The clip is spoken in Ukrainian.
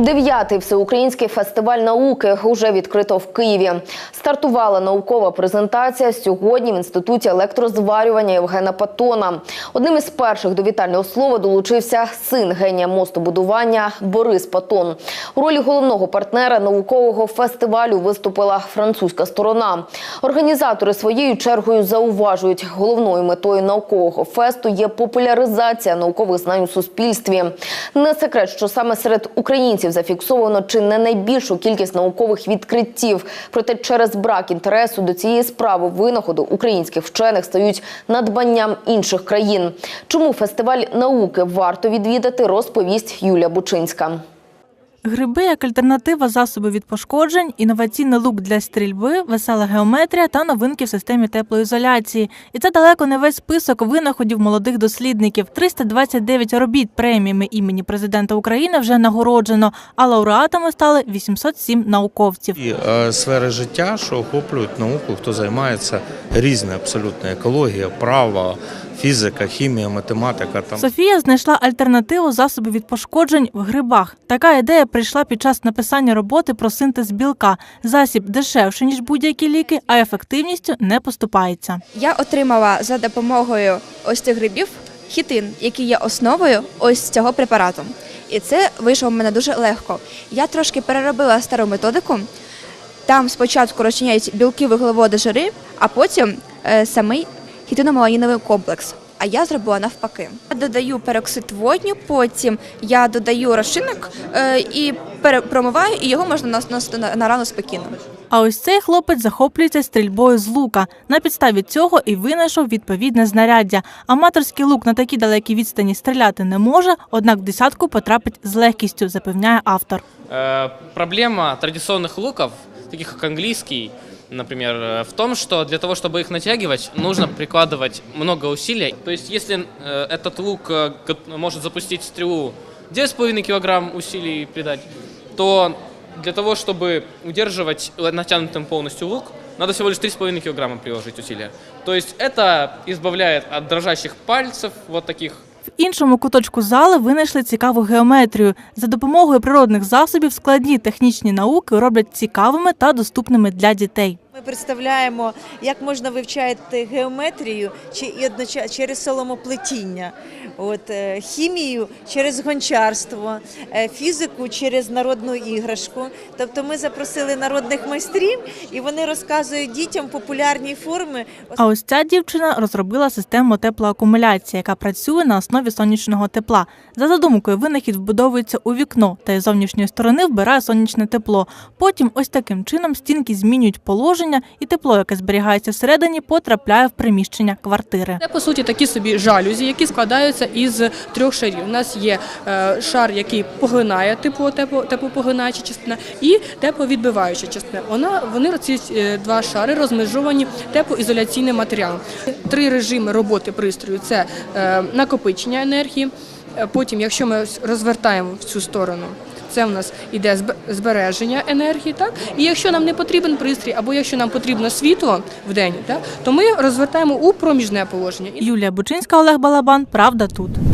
Дев'ятий всеукраїнський фестиваль науки уже відкрито в Києві. Стартувала наукова презентація сьогодні в інституті електрозварювання Євгена Патона. Одним із перших до вітального слова долучився син генія мостобудування Борис Патон. У ролі головного партнера наукового фестивалю виступила французька сторона. Організатори своєю чергою зауважують, головною метою наукового фесту є популяризація наукових знань у суспільстві. Не секрет, що саме серед українців зафіксовано чи не найбільшу кількість наукових відкриттів. Проте через брак інтересу до цієї справи винаходу українських вчених стають надбанням інших країн. Чому фестиваль науки варто відвідати, розповість Юлія Бучинська. Гриби як альтернатива засобу від пошкоджень, інноваційний лук для стрільби, весела геометрія та новинки в системі теплоізоляції. І це далеко не весь список винаходів молодих дослідників. 329 робіт преміями імені президента України вже нагороджено, а лауреатами стали 807 науковців. І е, сфери життя, що охоплюють науку, хто займається різне абсолютно екологія, право, фізика, хімія, математика. Там Софія знайшла альтернативу засобу від пошкоджень в грибах. Така ідея прийшла під час написання роботи про синтез білка. Засіб дешевший ніж будь-які ліки, а ефективністю не поступається. Я отримала за допомогою ось цих грибів хітин, який є основою ось цього препарату. І це вийшло в мене дуже легко. Я трошки переробила стару методику. Там спочатку розчиняють білки, вуглеводи, жири, а потім е, самий хітиномаланіновий комплекс. А я зробила навпаки. Я додаю пероксид водню, потім я додаю розчинок е, і промиваю, і його можна наносити на, рану спокійно. А ось цей хлопець захоплюється стрільбою з лука. На підставі цього і винайшов відповідне знаряддя. Аматорський лук на такій далекій відстані стріляти не може, однак в десятку потрапить з легкістю, запевняє автор. Э, Проблема традиционных луков, таких как английский, например, э, в том, что для того, чтобы их натягивать, нужно прикладывать много усилий. То есть, если э, этот лук э, ко- может запустить стрелу 9,5 килограмм усилий придать, то для того, чтобы удерживать натянутым полностью лук, надо всего лишь 3,5 килограмма приложить усилия. То есть это избавляет от дрожащих пальцев, вот таких в іншому куточку зали винайшли цікаву геометрію. За допомогою природних засобів складні технічні науки роблять цікавими та доступними для дітей. Ми представляємо, як можна вивчати геометрію чи через соломоплетіння, е, хімію через гончарство, е, фізику через народну іграшку. Тобто ми запросили народних майстрів, і вони розказують дітям популярні форми. А ось ця дівчина розробила систему теплоакумуляції, яка працює на основі сонячного тепла. За задумкою, винахід вбудовується у вікно та із зовнішньої сторони вбирає сонячне тепло. Потім ось таким чином стінки змінюють положення, і тепло, яке зберігається всередині, потрапляє в приміщення квартири. Це по суті такі собі жалюзі, які складаються із трьох шарів. У нас є е, шар, який поглинає тепло, тепло, теплопоглинаюча частина, і тепловідбиваюча частина. Вона вони ці е, два шари розмежовані теплоізоляційним матеріалом. Три режими роботи пристрою це е, накопичення енергії. Потім, якщо ми розвертаємо в цю сторону. Це в нас іде збереження енергії, так і якщо нам не потрібен пристрій, або якщо нам потрібно світло в день, так то ми розвертаємо у проміжне положення. Юлія Бучинська, Олег Балабан. Правда тут.